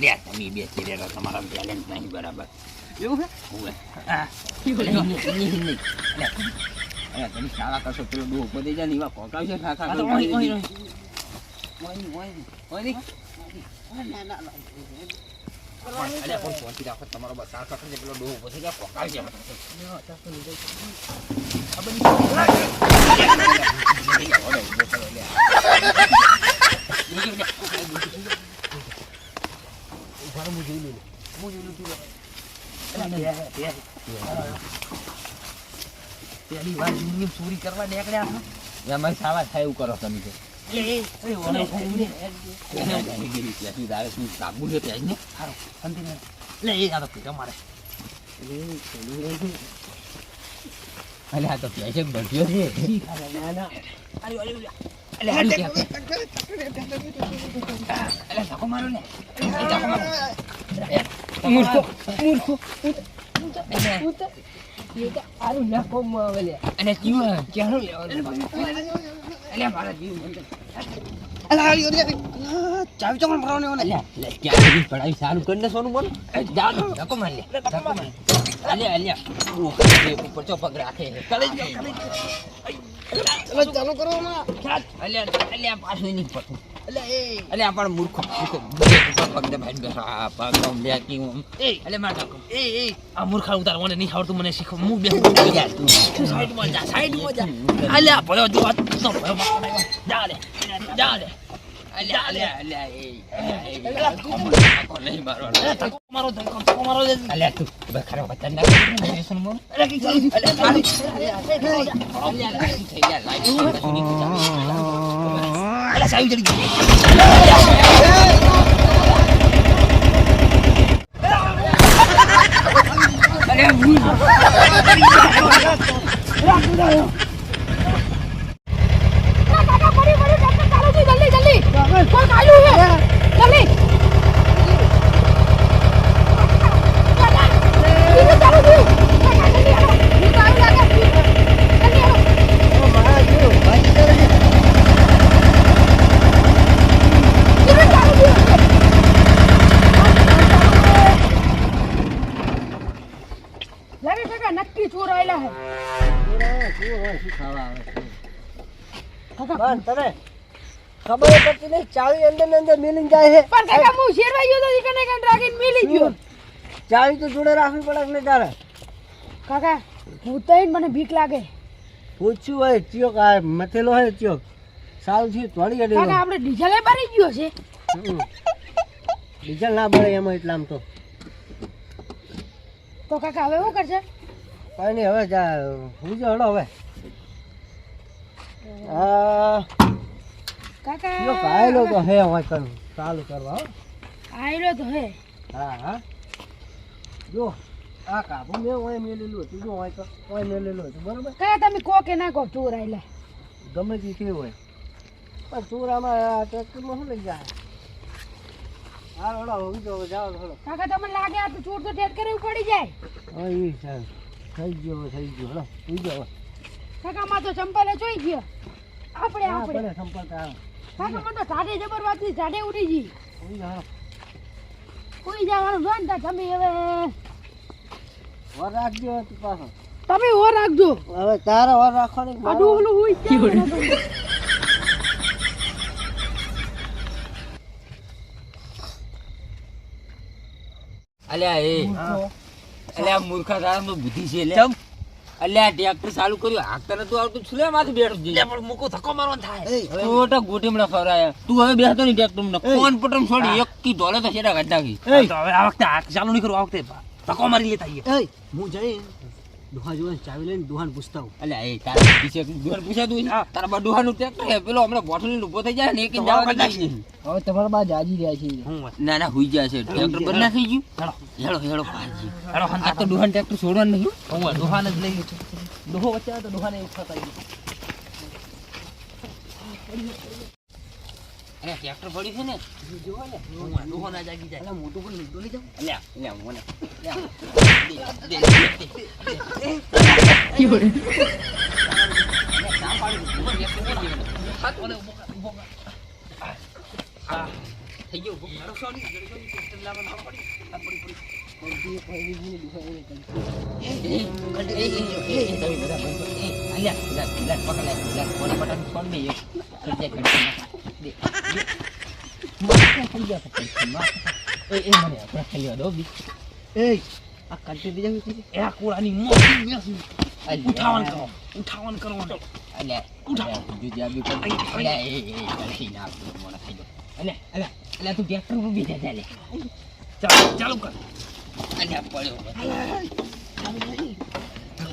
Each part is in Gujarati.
હેડ્યા તમે બે ચીરેરા તમારા બેલેન્સ નહીં બરાબર એવું હે તમે શાળા કરશો પેલો ડોહ પડી જાય ને એવા કોકાવશે ઠાઠા તમારો તો કરી પેલો ઓય, દીધી. ઓય, ઓય, ઓય, નહીં. વાર જિંદગી ચોરી કરવા નીકળ્યા છો. એમાં સાવા થાય એવું કરો તમે તો એ, એ, એ, ઓલે ખાઈ લે. ગીરી છે શું તારે શું કાબુ છે ત્યાં જ ને હારો, શાંતિ રહે. લે, એ આ તો. આ તો છે અલે ધક્કો મારો ને એ મારો મૂર્ખો, મૂર્ખો. સારું કરીને સોનું બોલો ધક્કો માર લે ધક્કો માર અલે અલે ઓ એ ઉપર ચો રાખે કલે ચલો, કરો હમણાં. અલે અલે પાછું નહીં પડતું. અલા, એ. અલે આ પણ મૂર્ખો મૂર્ખો પગ દબાઈને બેઠો. આ પગ આમ લે કી આમ. એ, અલે માર ધક્કો એ, એ. આ મૂર્ખા ઉતાર મને નહીં આવડતું મને શીખો હું બે યાર તું સાઈડમાં જા સાઈડમાં જા. ભયો જો તો ભયો જા લે જા લે. અલે અલે અલે એ ધક્કો નહીં મારવાનો ધક્કો મારો ધક્કો ધક્કો મારો દે અલે તું બે ખરા વતન ના કરી સોનું બોલ અરે કી ચાલી અલે મારી અલે અલે થઈ ગયા લાઈટ સુની અલા સાવી ચડી ગઈ અલે ભૂલ કાકા પડી પડી ડોક્ટર ચાલુ છે જલ્દી જલ્દી કોણ આવ્યું છે. જલ્દી. કાકા બીજું ચાલુ થયું કાકા જલ્દી આવો હું તો આવી લાગે જલ્દી આવો બીજું ચાલુ ખબર પડતી નહીં ચાવી અંદર ને અંદર મિલી જાય છે. પણ કાકા હું શેરવા ગયો તો કને કને રાખીને મિલી ગયો? ચાવી તો જોડે રાખવી પડે ને તારે. કાકા હું તો મને બીક લાગે. પૂછ્યું હોય ચિયોક આ મથેલો હોય ચિયોક? સારું થોડી કાકા અડી આપણે ડીઝલ એ ભરી ગયો છે. ડીઝલ ના ભરે એમાં એટલા આમ તો. તો કાકા હવે શું કરશે? કઈ નહીં હવે જા હું જો હડો હવે. આ કાકા. ચિયો કાયલો તો હે હોય કરું. ચાલુ કરવા હો. આયલો તો હે. હા હા. જો આ કાબુ મેં હોય મેલેલું હતું. જો હોય તો હોય મેલેલું હતું બરોબર? કાકા તમે કો કે ના કો ચોર આયલા ગમે તે કે હોય. પણ ચોરામાં ટ્રેક્ટરમાં શું લઈ જાય? હા હળો હું તો જાવ હળો કાકા તમને લાગે આ તો ચોર તો ઠેટ કરે પડી જાય? હા ચાલ થઈ ગયો થઈ ગયો હળો થઈ ગયો. કાકા માં તો ચંપલે જોઈ ગયો. આપણે આપણે. આવે કાકા માં તો ટાઢે જબર વાતથી ટાઢે ઉડી ગઈ. કોઈ જવાનું જો ને તમે હવે વર રાખજો તું પાછો તમે ઓર રાખજો હવે તારે વર રાખવાની આ? હોય ત્યાં અલ્યા એ અલ્યા મૂર્ખા તારા બુદ્ધિ છે લે. અલ્યા ટ્રેક્ટર ચાલુ કર્યું. હાકતા નતું આવતું. છું માથે બેઠું લે પણ મૂકો ધક્કો મારવાનો થાય. ખોટા ગોટીમડા ફરાયા. તું હવે બેસતો નહીં ટ્રેક્ટર મને કોણ પટમ છોડી? એક કી ઢોલે તો છેડા કાઢ નાખી. હવે આ વખતે આ ચાલુ નહીં કરું આ વખતે ધક્કો મારી લેતા હું જઈ દુહા જોવા ચાવી લઈને દુહાન પૂછતા હું અલ્યા એ તારા પીછે દુહાન પૂછાતું હોય? તારા બા દુહાનું ટ્રેક્ટર પેલો હમણાં લઈને ઊભો થઈ જાય ને એક જવા વાવ હવે તમારા બા જાજી રહ્યા છે. ના ના હુઈ જાય છે. ટ્રેક્ટર બંધ થઈ ગયું? હેડો હેડો હેડો પાજી હેડો આ તો દુહાન ટ્રેક્ટર છોડવાનું નહીં હું. વાત, જ લઈ ગયો ડોહો વચ્ચે તો ડોહાને એક થતા ગયું. અરે ટ્રેક્ટર પડ્યું છે ને. હું વાત, ડોહો ના જાગી જાય. મોટું પણ લીધું નહીં જાઉં. અલ્યા અલ્યા મને થઈ ગયો ભૂખ મારો સોની જલ્દી જલ્દી લાવવાનો પડી પડી પડી. બી ઉઠાવન કરો ઉઠાવન કરવાનું અલ્યા અલ્યા જુજી આવી અલ્યા એ એ ના મોડા થઈ ગયો અલ્યા અલ્યા અલ્યા તું ટ્રેક્ટર પર બીજા ચાલે ચાલો ચાલુ કર અલ્યા પડ્યો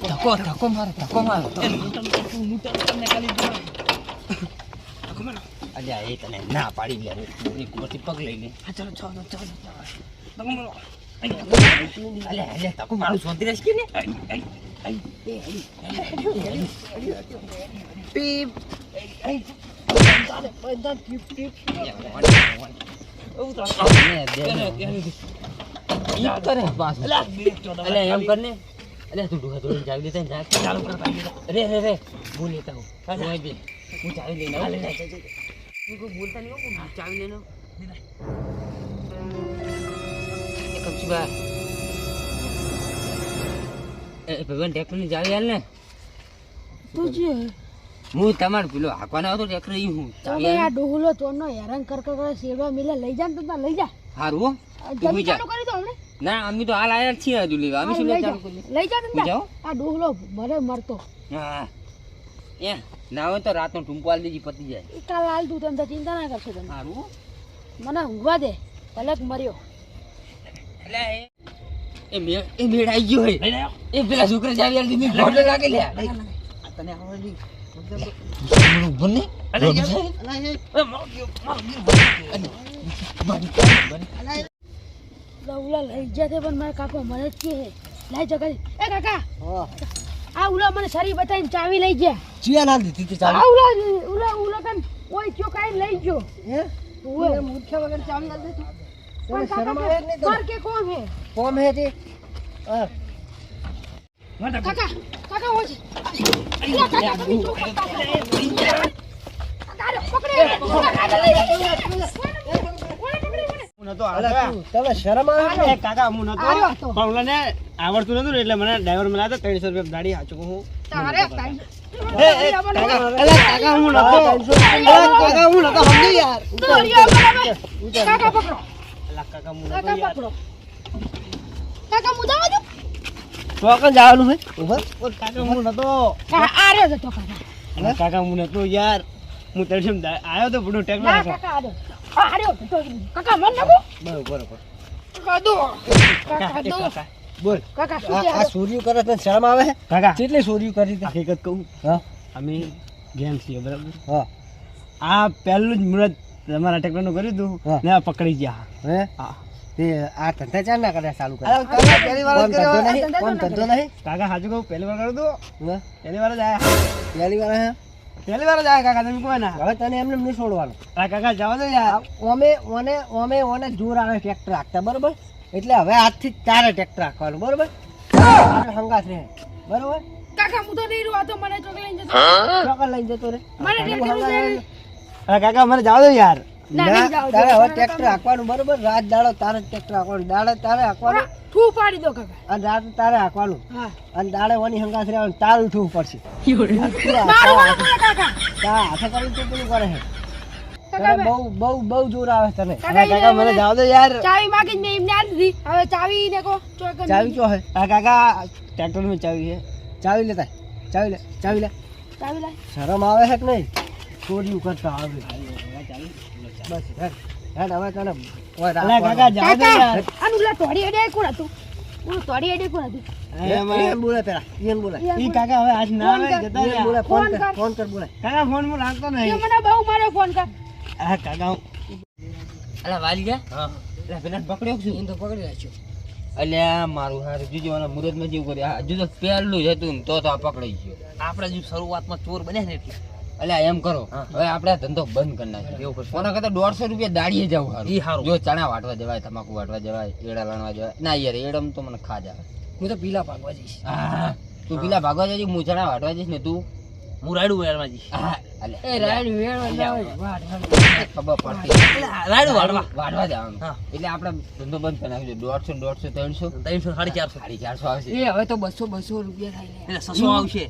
ધક્કો ધક્કો મારો ધક્કો મારો. તમને ખાલી મારો. અલ્યા એ તને ના પાડી લે એક ઉપરથી પગ લઈ લે હા ચાલો ચાલો ચાલો ચાલો. તકો મારો. અલ્યા અલ્યા ધક્કો મારું શોધી રહેશ કે ને પીપ. ઈ કરે એમ તું ચાવી જા. ચાલુ રે રે રે હું લેતા હું હું અહીં બે હું ચાવી લઈને આવું. તું કોઈ બોલતા નહીં હું ચાવી લઈને આવું. એ કમચુબા. એ એ ભગવાન ટ્રેક્ટરની ચાવી હાલ ને. તું જે હું તમારે પેલો હાંકવાનો આવતો ટ્રેક્ટર ઈ હું ચાવી આ ડોહલો ચોરનો હેરાન કર સેવા મિલે લઈ જા ને તું લઈ જા. હારું હો. તું ચાલુ કરી દો હમણે. ના અમે તો હાલ આયા છીએ હજુ લેવા. અમે શું લઈ જાવ લઈ જા ને જાઓ આ ડોહલો મરે મરતો. હા. એ ના હોય તો રાતનો ટૂંપો આલી દેજી પતી જાય. એ લાલ તું તને ચિંતા ના કરશો તમે. હારું. મને ઊંઘવા દે ભલે મર્યો. એટલે એ- એ મેળ એ મેળ આવી ગયો હે એ પેલા છોકરા જાવી આલી દીધી દોઢ લાગે લે તને આવડે અલે? અલા, મારો ગયો મારો ગયો. બની. એ. ઉલા લઈ જતે પણ મારા કાકો મને જ કે લઈ જા કરી એ કાકા હા. આ ઉલા મને શરી બતાવીને ચાવી લઈ ગયા ચિયા ના દીધી તી ચાવી? ઉલા ઉલા ઉલા કન ઓય ચો કાઈ લઈ ગયો હે? ઓય. તું એ મૂર્ખા વગર ચાવી આલ દે તું. તને પણ શરમ કાકા આવે નહીં? માર કે કોણ હે કોમ હે તે? કાકા કાકા હોય છે ઉલા કાકા તમે જો કાકા કાકા પકડે કાકા લઈ અલા, તું- તને શરમ આવે કાકા હું નતો પણ આવડતું નતું એટલે મને ડ્રાઈવર મળ્યા હતા ત્રણસો રૂપિયા દાડી હાચું હું. કાકા હું નતો. અલા, કાકા હું નતો સમજી યાર. કાકા પકડો. અલા, કાકા હું નતો કાકા યાર. પકડો. કાકા મુદાવા દો ચોકન જવાનું છે? ઊભા. ઓ, કાકા હું નતો. કાકા આ રહ્યો જતો કાકા. કાકા હું નતો યાર. હું ત્રણસો આવ્યો તો બધું ટેકનો ના કાકા આ રહ્યો આ આ રહ્યો જતો કાકા મન નાખો. બરોબર બરોબર. કાકા દો. કાકા કાકા, દો. બોલ. કાકા આ છે? કરે તને શરમ આવે? કાકા. કેટલી સૂર્યું કરી તે? હકીકત કહું? હા. અમે ગેમ છીએ બરાબર? હા. આ પહેલું જ મુહૂર્ત તમારા ટેકનોનું કર્યું હતું ને આ પકડી ગયા. હે? હા. તે આ ધંધા ચાર ના કરે ચાલુ કરે કાકા, પહેલી વાર કર્યો. નહીં? ધંધો કોણ ધંધો નહીં? કાકા સાચું કહું પહેલી વાર કર્યું હતું? પહેલી વાર જ આયા. પહેલી વાર હે? પહેલી વાર જાય કાકા તમે કોઈ ના હવે તને એમને નહીં છોડવાનું. હા કાકા જવા દો યાર. અમે ઓને ઓમે ઓને જોર આવે ટ્રેક્ટર રાખતા બરોબર? એટલે હવે આજથી ચારે તારે ટ્રેક્ટર રાખવાનું બરોબર હંગાસ રહે બરોબર? કાકા હું તો નહીં રહ્યો આ તો મને ચોકલેટ લઈને જતો ચોકલેટ લઈને જતો રે મને કાકા મને જવા દો યાર. તારે. હવે ટ્રેક્ટર હાંકવાનું બરોબર? રાત દાડો તારે ટ્રેક્ટર હાંકવાનું. દાડે તારે હાંકવાનું. ઠૂ પાડી દો કાકા. અને રાત તારે હાંકવાનું. અને દાડે ઓની હંગાસ રહેવાનું. તારે ઠૂ પડશે. તા હાથે કરી તું પેલું કરે છે. તને બહુ બહુ બહુ જોર આવે તને. કાકા મને જાવ દો યાર. ચાવી માગી મેં એમને આપી દીધી. હવે ચાવી ને કો ચાવી ચો હે આ કાકા ટ્રેક્ટરમાં ચાવી છે. ચાવી લેતા ચાવી લે ચાવી લે. ચાવી લે. શરમ આવે છે કે નહીં? ચોરી કરતા આવે. બસ હેડ હેડ હવે તને ઓય કાકા જવા દો આનું લા તોડી અડે કોણ હતું? હું તોડી અડે કોણ હતું? અરે બોલે પેલા એને બોલે. ઈ કાકા હવે આજ ના આવે જતા એને બોલે ફોન ફોન કર કર. ફોન કર બોલે. કાકા ફોન હું રાખતો નહીં. મને બહુ મારો ફોન કર. હા કાકા અલા વાલી ગયા? અલા પેલા પકડ્યો છું એને તો પકડી રાખ્યો અલ્યા મારું હારું જોજો આના મુહૂર્તમાં જેવું કર્યું. હજુ તો પહેલું જ હતું ને તો તો આ પકડાઈ ગયો. આપણે શરૂઆત શરૂઆતમાં ચોર બન્યા ને એટલે. અલ્યા એમ કરો. હવે આપણે ધંધો બંધ કરી નાખ્યો કોના કરતા દોઢસો રૂપિયા દાડીએ જવું સારું. હારું. જો ચણા વાટવા જવાય તમાકુ વાટવા જવાય એડા લણવા જવાય. ના યાર એડમ તો મને ખા જાય હું તો પીલા ભાગવા જઈશ. તું પીલા ભાગવા જઈશ હું ચણા વાટવા જઈશ ને તું? હું રાયડું વાળવા હા. એટલે આપડે ધંધો બંધ કરી નાખજો દોઢસો દોઢસો ત્રણસો. ત્રણસો સાડી ચારસો. સાડી ચારસો આવશે. હવે તો બસો બસો રૂપિયા થાય એટલે સસો આવશે.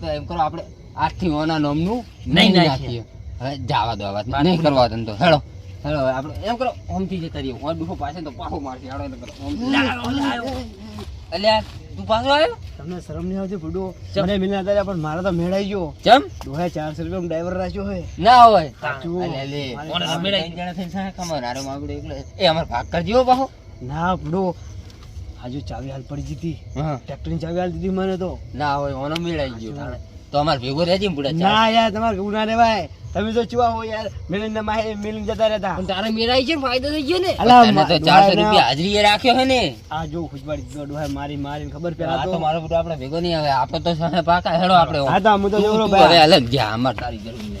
તો એમ કરો આપણે આજથી ઓના નામનું નહીં નાખીએ. હવે જવા દો આ વાત. નહીં કરવા ધંધો હેડો હેડો આપણે એમ કરો ઓમથી જતા રહીએ. ઓન ડૂહો પાસે તો પાછો મારશે. હેડો એટલે કરો. અલ્યા તું પાછો આવ્યો? તમને શરમ નહીં આવતી ફૂડો મને મિલના હતા પણ મારા તો મેળાઈ ગયો. ચમ? ડોહે ચારસો રૂપિયા ડ્રાઈવર રાખ્યો હોય. ના હોય. સાચું. અલે, અલે. કોને મેળાઈ જણા થઈને સાહેબ. કમાવાનું. હારો માગડો એકલો. એ અમાર ભાગ કરજો હો પાછો. ના ફૂડો આજુ ચાવી હાલ પડી જીતી હા. ટ્રેક્ટરની ચાવી હાલ દીધી મને તો. ના હોય ઓનો મેળાઈ ગયો. તો અમાર ભેગો રહેજે બુડા ના યાર તમાર કેવું ના રેવાય તમે તો ચુવા હો યાર. મિલિંદ માહે મિલિંદ જતા રહેતા. પણ તારે મેરાઈ છે ફાયદો થઈ ગયો ને? અલા, તને તો 400 રૂપિયા હાજરી એ રાખ્યો હે ને? આ જો ખુજવાડી દોડ હોય મારી મારી ખબર પેલા આ તો. મારો બુડો આપણે ભેગો નહીં આવે. આપણે તો પાકા હેડો આપણે. હા તો હું તો જોરો ભાઈ. હવે અલગ જા અમાર તારી જરૂર